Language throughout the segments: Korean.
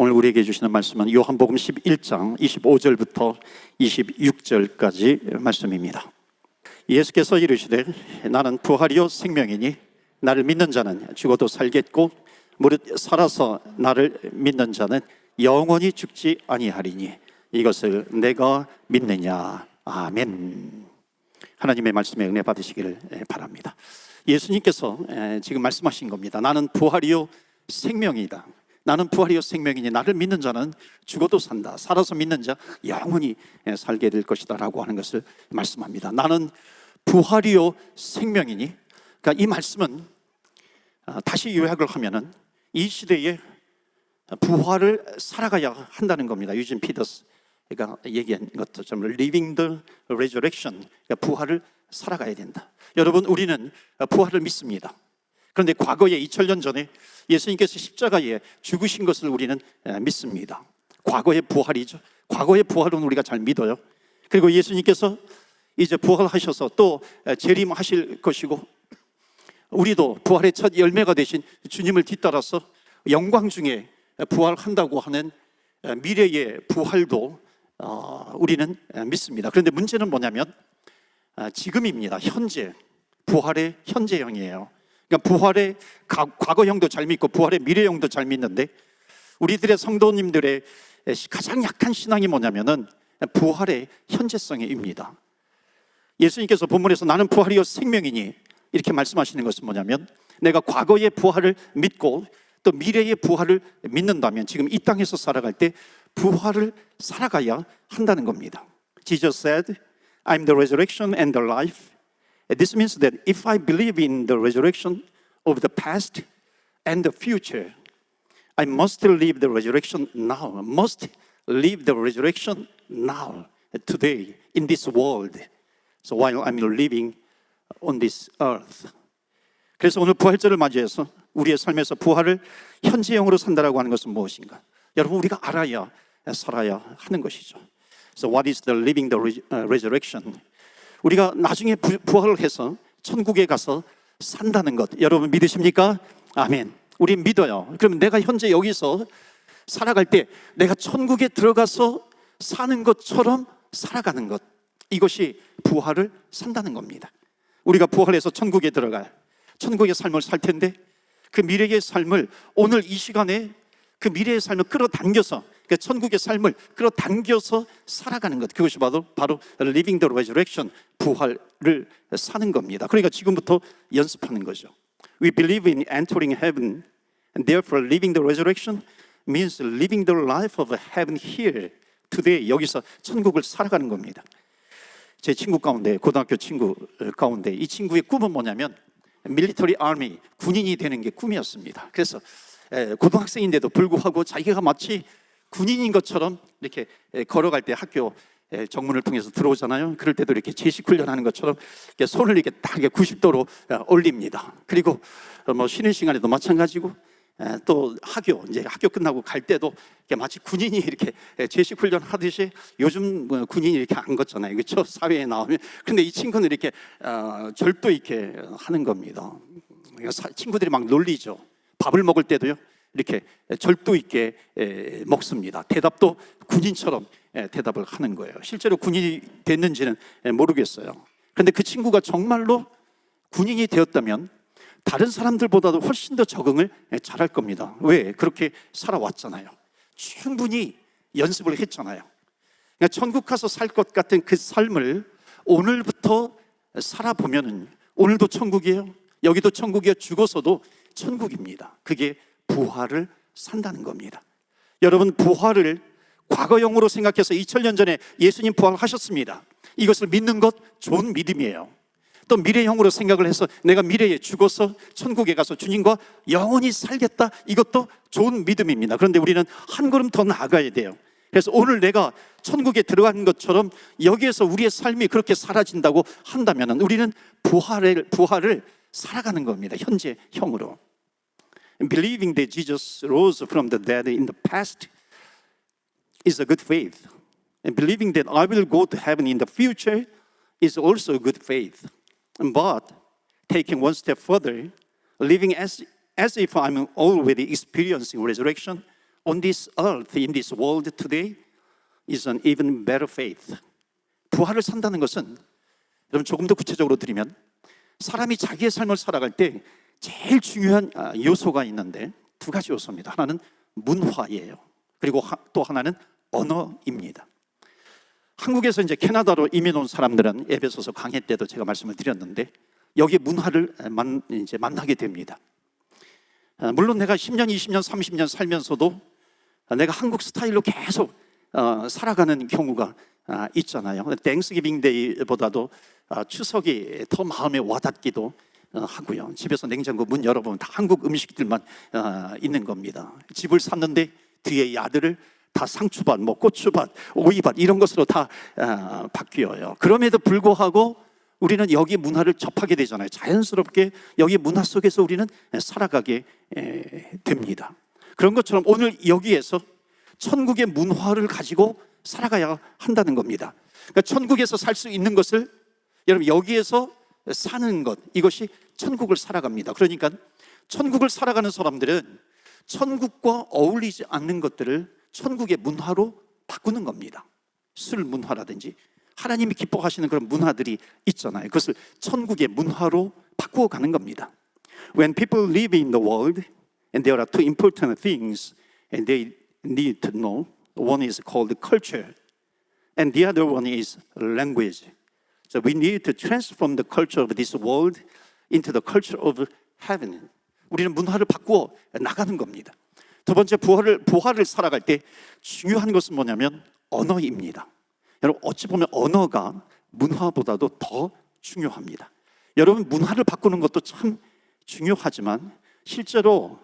오늘 우리에게 주시는 말씀은 요한복음 11장 25절부터 26절까지 말씀입니다. 예수께서 이르시되 나는 부활이요 생명이니 나를 믿는 자는 죽어도 살겠고 무릇 살아서 나를 믿는 자는 영원히 죽지 아니하리니 이것을 내가 믿느냐 아멘. 하나님의 말씀에 은혜 받으시기를 바랍니다. 예수님께서 지금 말씀하신 겁니다. 나는 부활이요 생명이다. 나는 부활이요 생명이니 나를 믿는 자는 죽어도 산다. 살아서 믿는 자 영원히 살게 될 것이다라고 하는 것을 말씀합니다. 나는 부활이요 생명이니 그러니까 이 말씀은 아, 다시 요약을 하면은 이 시대에 부활을 살아가야 한다는 겁니다. 유진 피더스가 얘기한 것처럼 living the resurrection 그러니까 부활을 살아가야 된다. 여러분 우리는 부활을 믿습니다. 그런데 과거에 2000년 전에 예수님께서 십자가에 죽으신 것을 우리는 믿습니다. 과거의 부활이죠. 과거의 부활은 우리가 잘 믿어요. 그리고 예수님께서 이제 부활하셔서 또 재림하실 것이고 우리도 부활의 첫 열매가 되신 주님을 뒤따라서 영광 중에 부활한다고 하는 미래의 부활도 어, 우리는 믿습니다. 그런데 문제는 뭐냐면 아, 지금입니다. 현재 부활의 현재형이에요. 그러니까 부활의 과거형도 잘 믿고 부활의 미래형도 잘 믿는데 우리들의 성도님들의 가장 약한 신앙이 뭐냐면은 부활의 현재성입니다. 예수님께서 본문에서 나는 부활이요 생명이니 이렇게 말씀하시는 것은 뭐냐면 내가 과거의 부활을 믿고 또 미래의 부활을 믿는다면 지금 이 땅에서 살아갈 때 부활을 살아가야 한다는 겁니다. Jesus said, I'm the resurrection and the life. This means that if I believe in the resurrection of the past and the future, I must live the resurrection now. Must live the resurrection now, today, in this world. So while I'm living on this earth. 그래서 오늘 부활절을 맞이해서 우리의 삶에서 부활을 현재형으로 산다라고 하는 것은 무엇인가? 여러분 우리가 알아야 살아야 하는 것이죠. So what is the living the resurrection? 우리가 나중에 부활을 해서 천국에 가서 산다는 것 여러분 믿으십니까? 아멘. 우리 믿어요. 그러면 내가 현재 여기서 살아갈 때 내가 천국에 들어가서 사는 것처럼 살아가는 것 이것이 부활을 산다는 겁니다. 우리가 부활해서 천국에 들어갈 천국의 삶을 살 텐데 그 미래의 삶을 오늘 이 시간에 그 미래의 삶을 끌어당겨서 그 천국의 삶을 끌어당겨서 살아가는 것 그것이 바로 바로 living the resurrection 부활을 사는 겁니다. 그러니까 지금부터 연습하는 거죠. We believe in entering heaven and therefore living the resurrection means living the life of heaven here today 여기서 천국을 살아가는 겁니다. 제 친구 가운데 고등학교 친구 가운데 이 친구의 꿈은 뭐냐면 밀리터리 아미 군인이 되는 게 꿈이었습니다. 그래서 고등학생인데도 불구하고 자기가 마치 군인인 것처럼 이렇게 걸어갈 때 학교 정문을 통해서 들어오잖아요. 그럴 때도 이렇게 제식 훈련하는 것처럼 이렇게 손을 이렇게 딱 이렇게 90도로 올립니다. 그리고 뭐 쉬는 시간에도 마찬가지고 또 학교 이제 학교 끝나고 갈 때도 마치 군인이 이렇게 제식 훈련 하듯이 요즘 뭐 군인이 이렇게 안 걷잖아요, 그렇죠? 사회에 나오면 근데 이 친구는 이렇게 어, 절도 있게 하는 겁니다. 친구들이 막 놀리죠. 밥을 먹을 때도요 이렇게 절도 있게 먹습니다. 대답도 군인처럼 대답을 하는 거예요. 실제로 군인이 됐는지는 모르겠어요. 그런데 그 친구가 정말로 군인이 되었다면 다른 사람들보다도 훨씬 더 적응을 잘할 겁니다. 왜? 그렇게 살아왔잖아요. 충분히 연습을 했잖아요. 그러니까 천국 가서 살 것 같은 그 삶을 오늘부터 살아보면은 오늘도 천국이에요. 여기도 천국이에요. 죽어서도 천국입니다. 그게 부활을 산다는 겁니다. 여러분 부활을 과거형으로 생각해서 2000년 전에 예수님 부활하셨습니다. 이것을 믿는 것 좋은 믿음이에요. 또 미래형으로 생각을 해서 내가 미래에 죽어서 천국에 가서 주님과 영원히 살겠다. 이것도 좋은 믿음입니다. 그런데 우리는 한 걸음 더 나아가야 돼요. 그래서 오늘 내가 천국에 들어가는 것처럼 여기에서 우리의 삶이 그렇게 사라진다고 한다면 우리는 부활을, 부활을 살아가는 겁니다. 현재형으로. Believing that Jesus rose from the dead in the past is a good faith. And believing that I will go to heaven in the future is also a good faith. But taking one step further, living as, as if I'm already experiencing resurrection on this earth, in this world today, is an even better faith. 부활을 산다는 것은 여러분 조금 더 구체적으로 드리면 사람이 자기의 삶을 살아갈 때 제일 중요한 아, 요소가 있는데 두 가지 요소입니다. 하나는 문화예요. 그리고 하- 또 하나는 언어입니다. 한국에서 이제 캐나다로 이민 온 사람들은 에베소서 강의 때도 제가 말씀을 드렸는데 여기 문화를 만, 이제 만나게 됩니다. 아, 물론 내가 10년, 20년, 30년 살면서도 내가 한국 스타일로 계속 어, 살아가는 경우가 아, 있잖아요. 땡스기빙 데이보다도 아, 추석이 더 마음에 와닿기도 어, 하고요. 집에서 냉장고 문 열어보면 다 한국 음식들만 아, 있는 겁니다. 집을 샀는데 뒤에 야들을 다 상추밭, 뭐 고추밭, 오이밭 이런 것으로 다 아, 바뀌어요. 그럼에도 불구하고 우리는 여기 문화를 접하게 되잖아요. 자연스럽게 여기 문화 속에서 우리는 살아가게 에, 됩니다. 그런 것처럼 오늘 여기에서 천국의 문화를 가지고 살아가야 한다는 겁니다. 그러니까 천국에서 살 수 있는 것을 여러분 여기에서 사는 것 이것이 천국을 살아갑니다. 그러니까 천국을 살아가는 사람들은 천국과 어울리지 않는 것들을 천국의 문화로 바꾸는 겁니다. 술 문화라든지 하나님이 기뻐하시는 그런 문화들이 있잖아요. 그것을 천국의 문화로 바꾸어 가는 겁니다. When people live in the world and there are two important things and they need to know, one is called culture and the other one is language. So we need to transform the culture of this world into the culture of heaven. 우리는 문화를 바꾸어 나가는 겁니다. 두 번째 부활을 부활을 살아갈 때 중요한 것은 뭐냐면 언어입니다. 여러분 어찌 보면 언어가 문화보다도 더 중요합니다. 여러분 문화를 바꾸는 것도 참 중요하지만 실제로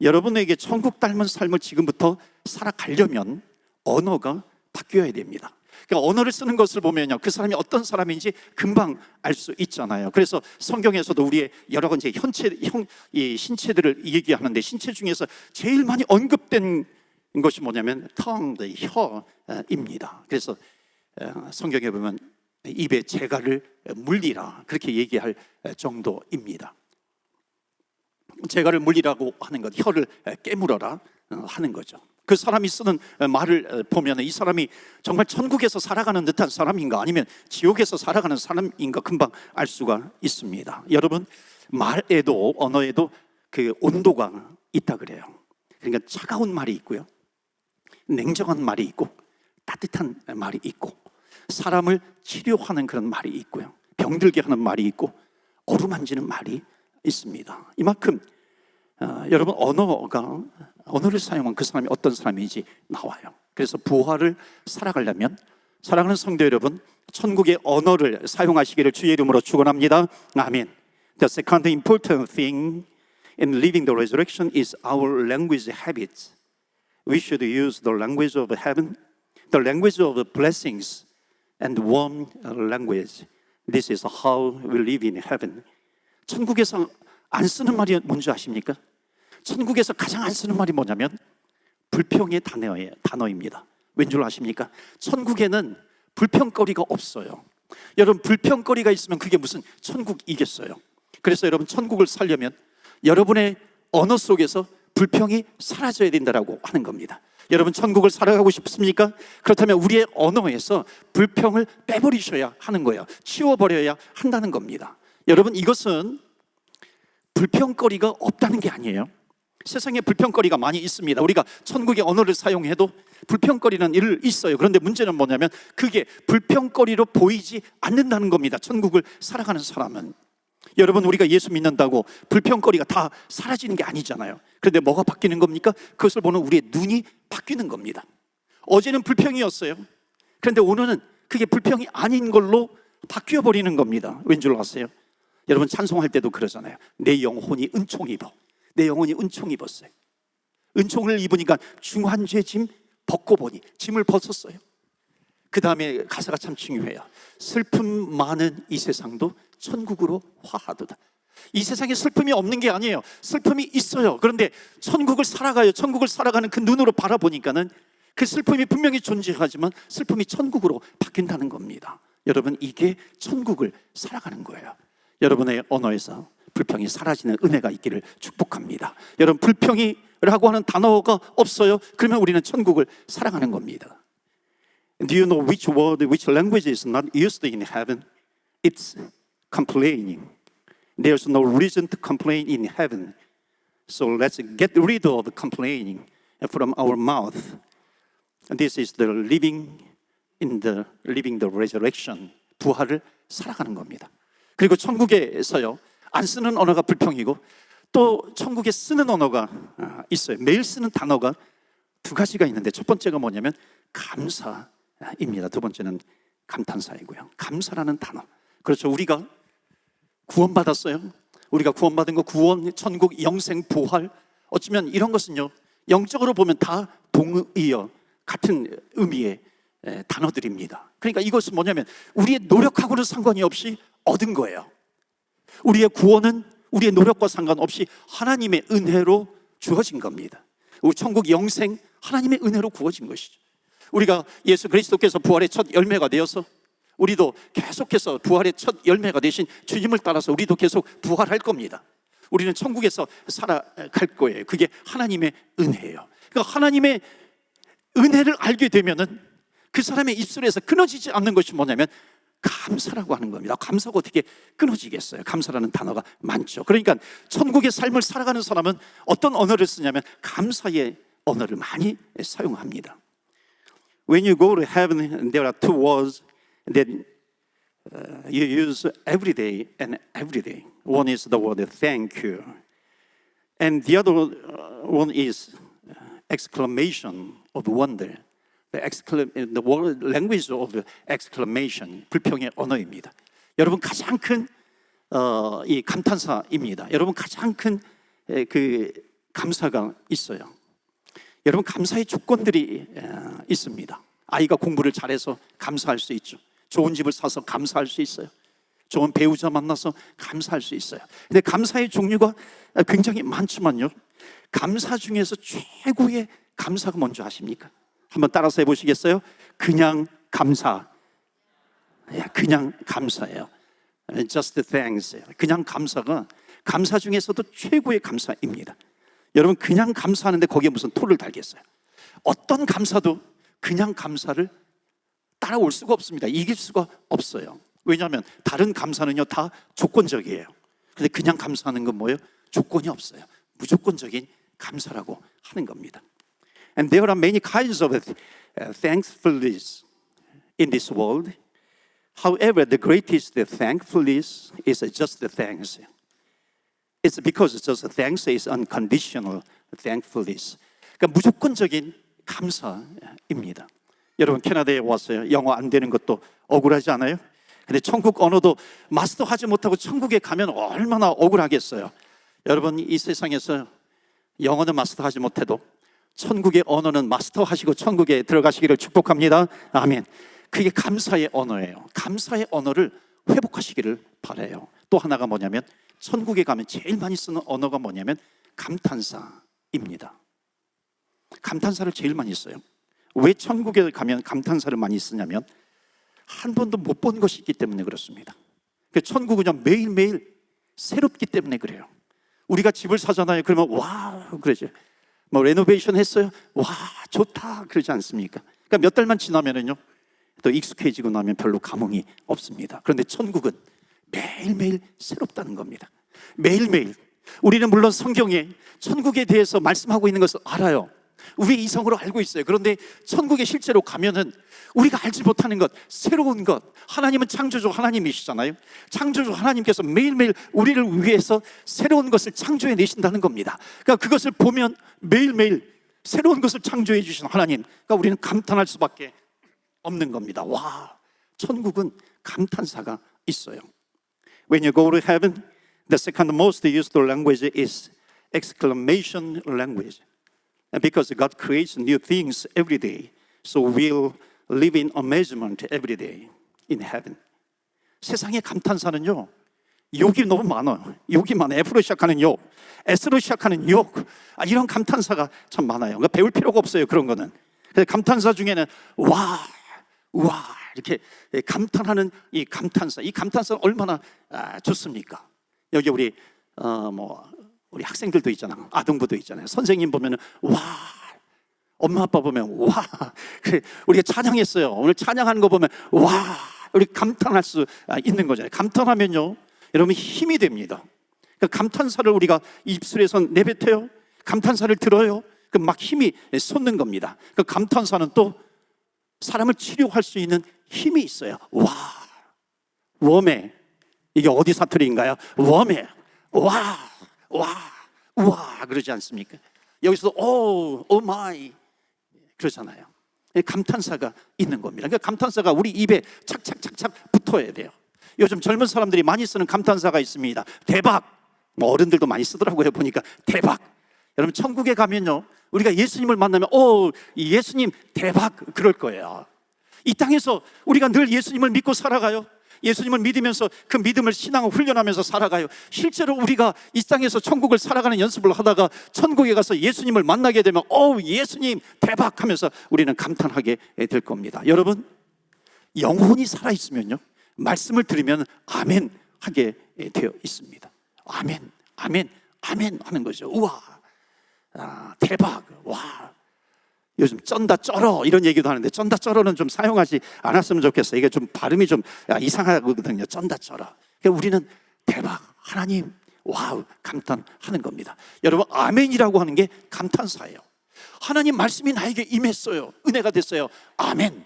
여러분에게 천국 닮은 삶을 지금부터 살아가려면 언어가 바뀌어야 됩니다. 그러니까 언어를 쓰는 것을 보면요, 그 사람이 어떤 사람인지 금방 알 수 있잖아요. 그래서 성경에서도 우리의 여러 가지 현체, 형, 이 신체들을 얘기하는데 신체 중에서 제일 많이 언급된 것이 뭐냐면 tongue, 혀입니다. 그래서 어, 성경에 보면 입에 재갈을 물리라 그렇게 얘기할 정도입니다. 재갈을 물리라고 하는 것, 혀를 깨물어라 어, 하는 거죠. 그 사람이 쓰는 말을 보면 이 사람이 정말 천국에서 살아가는 듯한 사람인가 아니면 지옥에서 살아가는 사람인가 금방 알 수가 있습니다. 여러분 말에도 언어에도 그 온도가 있다 그래요. 그러니까 차가운 말이 있고요, 냉정한 말이 있고 따뜻한 말이 있고 사람을 치료하는 그런 말이 있고요, 병들게 하는 말이 있고 어루만지는 말이 있습니다. 이만큼 어, 여러분 언어가 언어를 사용한 그 사람이 어떤 사람인지 나와요. 그래서 부활을 살아가려면 사랑하는 성도 여러분, 천국의 언어를 사용하시기를 주의 이름으로 축원합니다. 아멘. The second important thing in living the resurrection is our language habits. We should use the language of heaven, the language of blessings, and warm language. This is how we live in heaven. 천국에서 안 쓰는 말이 뭔지 아십니까? 천국에서 가장 안 쓰는 말이 뭐냐면 불평의 단어예요, 단어입니다. 왠 줄 아십니까? 천국에는 불평거리가 없어요. 여러분 불평거리가 있으면 그게 무슨 천국이겠어요? 그래서 여러분 천국을 살려면 여러분의 언어 속에서 불평이 사라져야 된다라고 하는 겁니다. 여러분 천국을 살아가고 싶습니까? 그렇다면 우리의 언어에서 불평을 빼버리셔야 하는 거예요. 치워버려야 한다는 겁니다. 여러분 이것은 불평거리가 없다는 게 아니에요. 세상에 불평거리가 많이 있습니다. 우리가 천국의 언어를 사용해도 불평거리는 일 있어요. 그런데 문제는 뭐냐면 그게 불평거리로 보이지 않는다는 겁니다. 천국을 살아가는 사람은. 여러분 우리가 예수 믿는다고 불평거리가 다 사라지는 게 아니잖아요. 그런데 뭐가 바뀌는 겁니까? 그것을 보는 우리의 눈이 바뀌는 겁니다. 어제는 불평이었어요. 그런데 오늘은 그게 불평이 아닌 걸로 바뀌어 버리는 겁니다. 왠 줄 아세요? 여러분 찬송할 때도 그러잖아요. 내 영혼이 은총 입어. 내 영혼이 은총 입었어요. 은총을 입으니까 중한 죄 짐 벗고 보니 짐을 벗었어요. 그 다음에 가사가 참 중요해요. 슬픔 많은 이 세상도 천국으로 화하도다. 이 세상에 슬픔이 없는 게 아니에요. 슬픔이 있어요. 그런데 천국을 살아가요. 천국을 살아가는 그 눈으로 바라보니까는 그 슬픔이 분명히 존재하지만 슬픔이 천국으로 바뀐다는 겁니다. 여러분 이게 천국을 살아가는 거예요. 여러분의 언어에서 불평이 사라지는 은혜가 있기를 축복합니다. 여러분 불평이라고 하는 단어가 없어요. 그러면 우리는 천국을 살아가는 겁니다. Do you know which word, which language is not used in heaven? It's complaining. There's no reason to complain in heaven. So let's get rid of complaining from our mouth. This is the living in the living the resurrection. 부활을 살아가는 겁니다. 그리고 천국에서요 안 쓰는 언어가 불평이고 또 천국에 쓰는 언어가 아, 있어요. 매일 쓰는 단어가 두 가지가 있는데 첫 번째가 뭐냐면 감사입니다. 두 번째는 감탄사이고요. 감사라는 단어. 그렇죠. 우리가 구원받았어요. 우리가 구원받은 거 구원, 천국, 영생, 부활 어쩌면 이런 것은요 영적으로 보면 다 동의어 같은 의미의 에, 단어들입니다. 그러니까 이것은 뭐냐면 우리의 노력하고는 상관이 없이 얻은 거예요. 우리의 구원은 우리의 노력과 상관없이 하나님의 은혜로 주어진 겁니다. 우리 천국 영생 하나님의 은혜로 구워진 것이죠. 우리가 예수 그리스도께서 부활의 첫 열매가 되어서 우리도 계속해서 부활의 첫 열매가 되신 주님을 따라서 우리도 계속 부활할 겁니다. 우리는 천국에서 살아갈 거예요. 그게 하나님의 은혜예요. 그러니까 하나님의 은혜를 알게 되면은 그 사람의 입술에서 끊어지지 않는 것이 뭐냐면 감사라고 하는 겁니다. 감사가 어떻게 끊어지겠어요? 감사라는 단어가 많죠. 그러니까 천국의 삶을 살아가는 사람은 어떤 언어를 쓰냐면 감사의 언어를 많이 사용합니다. When you go to heaven, there are two words that uh, you use every day and every day. One is the word thank you, and the other uh, one is uh, exclamation of wonder. The, exclam- the word language of exclamation, 불평의 언어입니다. 여러분 가장 큰 어, 이 감탄사입니다. 여러분 가장 큰 그 감사가 있어요. 여러분 감사의 조건들이 에, 있습니다. 아이가 공부를 잘해서 감사할 수 있죠. 좋은 집을 사서 감사할 수 있어요. 좋은 배우자 만나서 감사할 수 있어요. 근데 감사의 종류가 굉장히 많지만요. 감사 중에서 최고의 감사가 뭔지 아십니까? 한번 따라서 해보시겠어요? 그냥 감사. 예, 그냥 감사예요. Just thanks. 그냥 감사가 감사 중에서도 최고의 감사입니다. 여러분 그냥 감사하는데 거기에 무슨 토를 달겠어요? 어떤 감사도 그냥 감사를 따라올 수가 없습니다. 이길 수가 없어요. 왜냐하면 다른 감사는요 다 조건적이에요. 근데 그냥 감사하는 건 뭐예요? 조건이 없어요. 무조건적인 감사라고 하는 겁니다. And there are many kinds of uh, thankfulness in this world. However, the greatest thankfulness is just the thanks. It's because it's just thanks is unconditional thankfulness. 그러니까 무조건적인 감사입니다. 여러분 캐나다에 왔어요. 영어 안 되는 것도 억울하지 않아요? 근데 천국 언어도 마스터하지 못하고 천국에 가면 얼마나 억울하겠어요. 여러분 이 세상에서 영어는 마스터하지 못해도 천국의 언어는 마스터하시고 천국에 들어가시기를 축복합니다. 아멘. 그게 감사의 언어예요. 감사의 언어를 회복하시기를 바래요. 또 하나가 뭐냐면 천국에 가면 제일 많이 쓰는 언어가 뭐냐면 감탄사입니다. 감탄사를 제일 많이 써요. 왜 천국에 가면 감탄사를 많이 쓰냐면 한 번도 못 본 것이 있기 때문에 그렇습니다. 그 천국은 매일매일 새롭기 때문에 그래요. 우리가 집을 사잖아요. 그러면 와 그러죠. 뭐 레노베이션 했어요. 와 좋다 그러지 않습니까? 그러니까 몇 달만 지나면은요 또 익숙해지고 나면 별로 감흥이 없습니다. 그런데 천국은 매일매일 새롭다는 겁니다. 매일매일 우리는 물론 성경에 천국에 대해서 말씀하고 있는 것을 알아요. 우리 이성으로 알고 있어요. 그런데 천국에 실제로 가면은 우리가 알지 못하는 것, 새로운 것. 하나님은 창조주 하나님이시잖아요. 창조주 하나님께서 매일매일 우리를 위해서 새로운 것을 창조해 내신다는 겁니다. 그러니까 그것을 보면 매일매일 새로운 것을 창조해 주신 하나님. 그러니까 우리는 감탄할 수밖에 없는 겁니다. 와, 천국은 감탄사가 있어요. When you go to heaven, the second most used language is exclamation language. Because God creates new things every day, so we'll live in amazement every day in heaven. 세상의 감탄사는요, 욕이 너무 많아요. 욕이 많아. F로 시작하는 욕, S로 시작하는 욕. 아, 이런 감탄사가 참 많아요. 그러니까 배울 필요가 없어요. 그런 거는. 감탄사 중에는 와, 우와 이렇게 감탄하는 이 감탄사, 이 감탄사 얼마나 아, 좋습니까? 여기 우리 어 뭐 우리 학생들도 있잖아, 아동부도 있잖아요. 선생님 보면은 와, 엄마 아빠 보면 와, 그래 우리가 찬양했어요. 오늘 찬양하는 거 보면 와, 우리 감탄할 수 아, 있는 거잖아요. 감탄하면요, 여러분 힘이 됩니다. 그 감탄사를 우리가 입술에서 내뱉어요. 감탄사를 들어요. 그 막 힘이 솟는 겁니다. 그 감탄사는 또 사람을 치료할 수 있는 힘이 있어요. 와, 웜에 이게 어디 사투리인가요? 웜에 와, 와, 와 그러지 않습니까? 여기서 오, 오 마이 그러잖아요. 감탄사가 있는 겁니다. 그러니까 감탄사가 우리 입에 착착착착 붙어야 돼요. 요즘 젊은 사람들이 많이 쓰는 감탄사가 있습니다. 대박. 뭐 어른들도 많이 쓰더라고요. 보니까 대박. 여러분 천국에 가면요. 우리가 예수님을 만나면 오, 예수님 대박 그럴 거예요. 이 땅에서 우리가 늘 예수님을 믿고 살아가요. 예수님을 믿으면서 그 믿음을 신앙을 훈련하면서 살아가요. 실제로 우리가 이 땅에서 천국을 살아가는 연습을 하다가 천국에 가서 예수님을 만나게 되면 오, 예수님 대박 하면서 우리는 감탄하게 될 겁니다. 여러분 영혼이 살아 있으면요. 말씀을 들으면 아멘 하게 되어 있습니다. 아멘, 아멘, 아멘 하는 거죠. 우와, 아, 대박, 와. 요즘 쩐다 쩔어 이런 얘기도 하는데 쩐다 쩔어는 좀 사용하지 않았으면 좋겠어. 이게 좀 발음이 좀 이상하거든요. 쩐다 쩔어. 그러니까 우리는 대박, 하나님, 와우 감탄하는 겁니다. 여러분 아멘이라고 하는 게 감탄사예요. 하나님 말씀이 나에게 임했어요. 은혜가 됐어요. 아멘.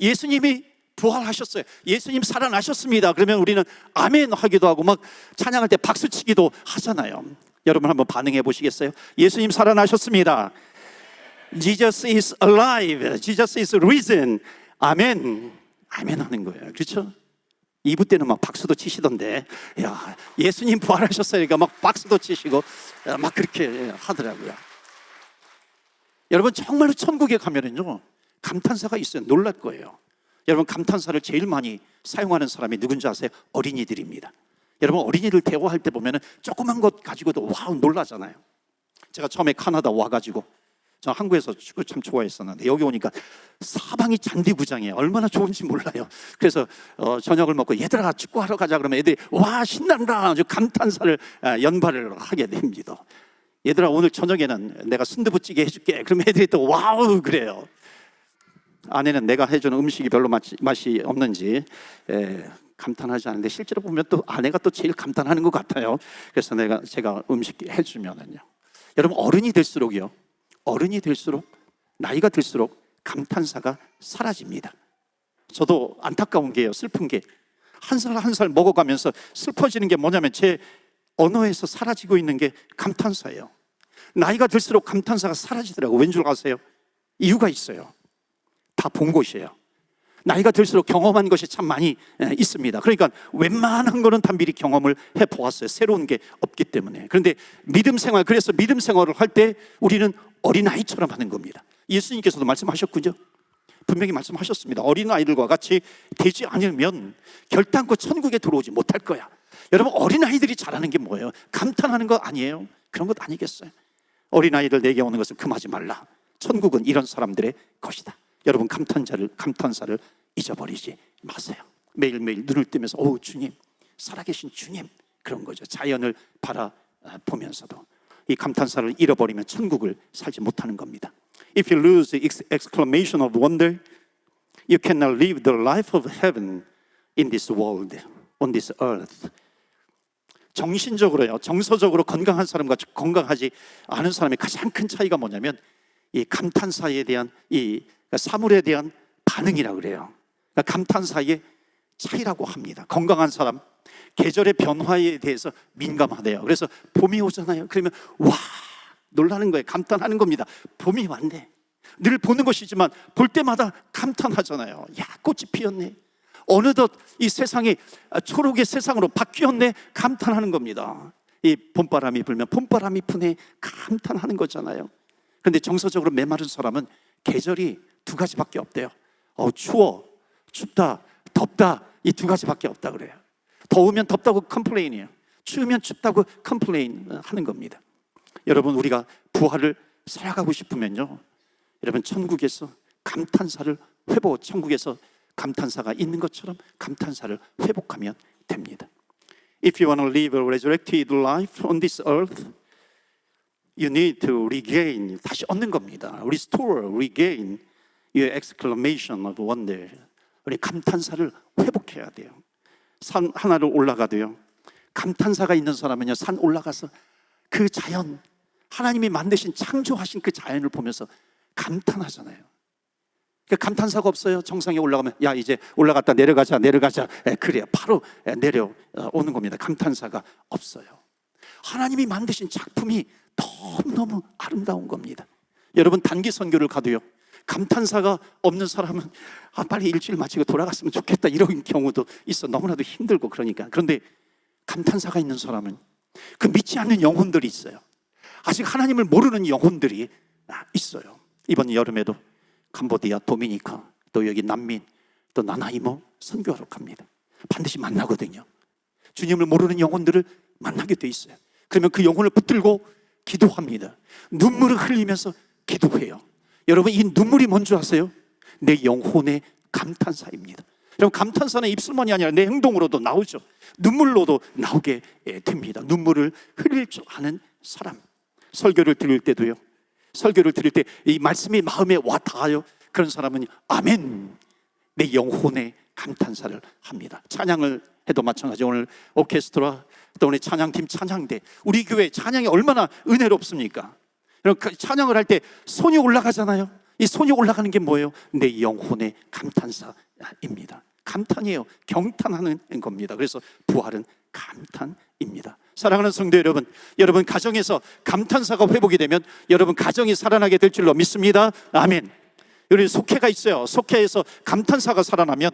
예수님이 부활하셨어요. 예수님 살아나셨습니다. 그러면 우리는 아멘 하기도 하고 막 찬양할 때 박수 치기도 하잖아요. 여러분 한번 반응해 보시겠어요? 예수님 살아나셨습니다. Jesus is alive. Jesus is risen. 아멘. 아멘 하는 거예요. 그렇죠? 2부 때는 막 박수도 치시던데, 야, 예수님 부활하셨어요. 그러니까 막 박수도 치시고, 막 그렇게 하더라고요. 여러분, 정말로 천국에 가면은요, 감탄사가 있어요. 놀랄 거예요. 여러분 감탄사를 제일 많이 사용하는 사람이 누군지 아세요? 어린이들입니다. 여러분 어린이들 대화할 때 보면은 조그만 것 가지고도 와우 놀라잖아요. 제가 처음에 카나다 와가지고 저 한국에서 축구 참 좋아했었는데 여기 오니까 사방이 잔디구장이에요. 얼마나 좋은지 몰라요. 그래서 어, 저녁을 먹고 얘들아 축구하러 가자 그러면 애들이 와 신난다 아주 감탄사를 아, 연발을 하게 됩니다. 얘들아 오늘 저녁에는 내가 순두부찌개 해줄게. 그러면 애들이 또 와우 그래요. 아내는 내가 해주는 음식이 별로 맛이, 맛이 없는지 에, 감탄하지 않는데 실제로 보면 또 아내가 또 제일 감탄하는 것 같아요. 그래서 내가 제가 음식 해주면은요. 여러분 어른이 될수록요. 어른이 될수록 나이가 들수록 감탄사가 사라집니다. 저도 안타까운 게요. 슬픈 게 한 살 한 살 먹어가면서 슬퍼지는 게 뭐냐면 제 언어에서 사라지고 있는 게 감탄사예요. 나이가 들수록 감탄사가 사라지더라고. 왠 줄 아세요? 이유가 있어요. 다본 곳이에요. 나이가 들수록 경험한 것이 참 많이 있습니다. 그러니까 웬만한 거는 다 미리 경험을 해 보았어요. 새로운 게 없기 때문에. 그런데 믿음 생활, 그래서 믿음 생활을 할 때 우리는 어린아이처럼 하는 겁니다. 예수님께서도 말씀하셨군요. 분명히 말씀하셨습니다. 어린아이들과 같이 되지 않으면 결단코 천국에 들어오지 못할 거야. 여러분, 어린아이들이 잘하는 게 뭐예요? 감탄하는 거 아니에요? 그런 것 아니겠어요? 어린아이들 내게 오는 것을 금하지 말라. 천국은 이런 사람들의 것이다. 여러분 감탄자를 감탄사를 잊어버리지 마세요. 매일매일 눈을 뜨면서 오 주님 살아계신 주님 그런 거죠. 자연을 바라보면서도 이 감탄사를 잃어버리면 천국을 살지 못하는 겁니다. If you lose the exclamation of wonder, you cannot live the life of heaven in this world, on this earth. 정신적으로요, 정서적으로 건강한 사람과 건강하지 않은 사람의 가장 큰 차이가 뭐냐면 이 감탄사에 대한 이 사물에 대한 반응이라 그래요. 그러니까 감탄사의 차이라고 합니다. 건강한 사람 계절의 변화에 대해서 민감하대요. 그래서 봄이 오잖아요. 그러면 와 놀라는 거예요. 감탄하는 겁니다. 봄이 왔네. 늘 보는 것이지만 볼 때마다 감탄하잖아요. 야 꽃이 피었네. 어느덧 이 세상이 초록의 세상으로 바뀌었네. 감탄하는 겁니다. 이 봄바람이 불면 봄바람이 부네. 감탄하는 거잖아요. 그런데 정서적으로 메마른 사람은 계절이 두 가지밖에 없대요. 어, 추워, 춥다, 덥다 이 두 가지밖에 없다 그래요. 더우면 덥다고 컴플레인이에요. 추우면 춥다고 컴플레인 하는 겁니다. 여러분 우리가 부활을 살아가고 싶으면요. 여러분 천국에서 감탄사를 회복, 천국에서 감탄사가 있는 것처럼 감탄사를 회복하면 됩니다. If you want to live a resurrected life on this earth, you need to regain 다시 얻는 겁니다. Restore, regain your exclamation of wonder. 우리 감탄사를 회복해야 돼요. 산 하나를 올라가도요. 감탄사가 있는 사람은요. 산 올라가서 그 자연 하나님이 만드신 창조하신 그 자연을 보면서 감탄하잖아요. 그 감탄사가 없어요. 정상에 올라가면 야 이제 올라갔다 내려가자 내려가자 에, 그래요. 바로 에, 내려오는 겁니다. 감탄사가 없어요. 하나님이 만드신 작품이 너무 너무 아름다운 겁니다. 여러분 단기 선교를 가도요. 감탄사가 없는 사람은 아 빨리 일주일 마치고 돌아갔으면 좋겠다 이런 경우도 있어 너무나도 힘들고 그러니까 그런데 감탄사가 있는 사람은 그 믿지 않는 영혼들이 있어요. 아직 하나님을 모르는 영혼들이 아, 있어요. 이번 여름에도 캄보디아, 도미니카, 또 여기 난민, 또 나나이모 선교하러 갑니다. 반드시 만나거든요. 주님을 모르는 영혼들을 만나게 돼 있어요. 그러면 그 영혼을 붙들고 기도합니다. 눈물을 흘리면서 기도해요. 여러분 이 눈물이 뭔지 아세요? 내 영혼의 감탄사입니다. 여러분 감탄사는 입술만이 아니라 내 행동으로도 나오죠. 눈물로도 나오게 예, 됩니다. 눈물을 흘릴 줄 아는 사람. 설교를 들을 때도요. 설교를 들을 때 이 말씀이 마음에 와 닿아요. 그런 사람은 아멘. 내 영혼의 감탄사를 합니다. 찬양을 해도 마찬가지. 오늘 오케스트라 또 오늘 찬양팀 찬양대 우리 교회 찬양이 얼마나 은혜롭습니까? 여러분 그 찬양을 할 때 손이 올라가잖아요. 이 손이 올라가는 게 뭐예요? 내 영혼의 감탄사입니다. 감탄이에요. 경탄하는 겁니다. 그래서 부활은 감탄입니다. 사랑하는 성도 여러분, 여러분 가정에서 감탄사가 회복이 되면 여러분 가정이 살아나게 될 줄로 믿습니다. 아멘. 여기 속회가 있어요. 속회에서 감탄사가 살아나면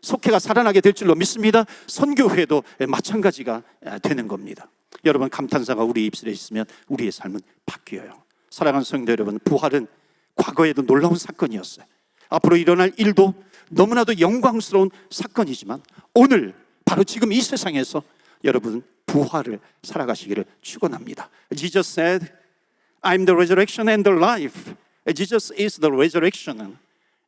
속회가 살아나게 될 줄로 믿습니다. 선교회도 마찬가지가 되는 겁니다. 여러분 감탄사가 우리 입술에 있으면 우리의 삶은 바뀌어요. 사랑하는 성도 여러분, 부활은 과거에도 놀라운 사건이었어요. 앞으로 일어날 일도 너무나도 영광스러운 사건이지만 오늘 바로 지금 이 세상에서 여러분 부활을 살아가시기를 축원합니다. Jesus said, "I'm the resurrection and the life." Jesus is the resurrection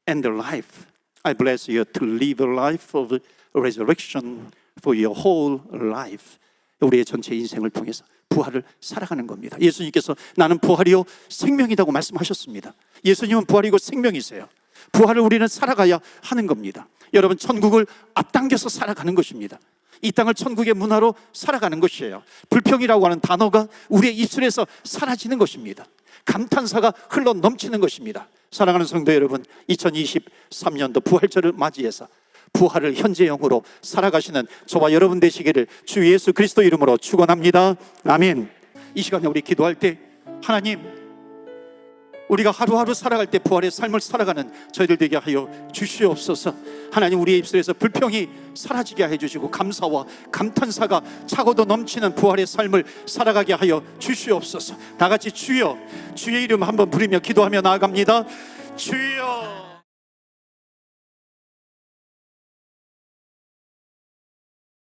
and the life. I bless you to live a life of resurrection for your whole life. 우리의 전체 인생을 통해서 부활을 살아가는 겁니다. 예수님께서 나는 부활이요 생명이라고 말씀하셨습니다. 예수님은 부활이고 생명이세요. 부활을 우리는 살아가야 하는 겁니다. 여러분 천국을 앞당겨서 살아가는 것입니다. 이 땅을 천국의 문화로 살아가는 것이에요. 불평이라고 하는 단어가 우리의 입술에서 사라지는 것입니다. 감탄사가 흘러 넘치는 것입니다. 사랑하는 성도 여러분, 2023년도 부활절을 맞이해서 부활을 현재형으로 살아가시는 저와 여러분 되시기를 주 예수 그리스도 이름으로 축원합니다. 아멘. 이 시간에 우리 기도할 때 하나님 우리가 하루하루 살아갈 때 부활의 삶을 살아가는 저희들 되게 하여 주시옵소서. 하나님 우리의 입술에서 불평이 사라지게 해 주시고 감사와 감탄사가 차고도 넘치는 부활의 삶을 살아가게 하여 주시옵소서. 다 같이 주여 주의 이름 한번 부리며 기도하며 나아갑니다. 주여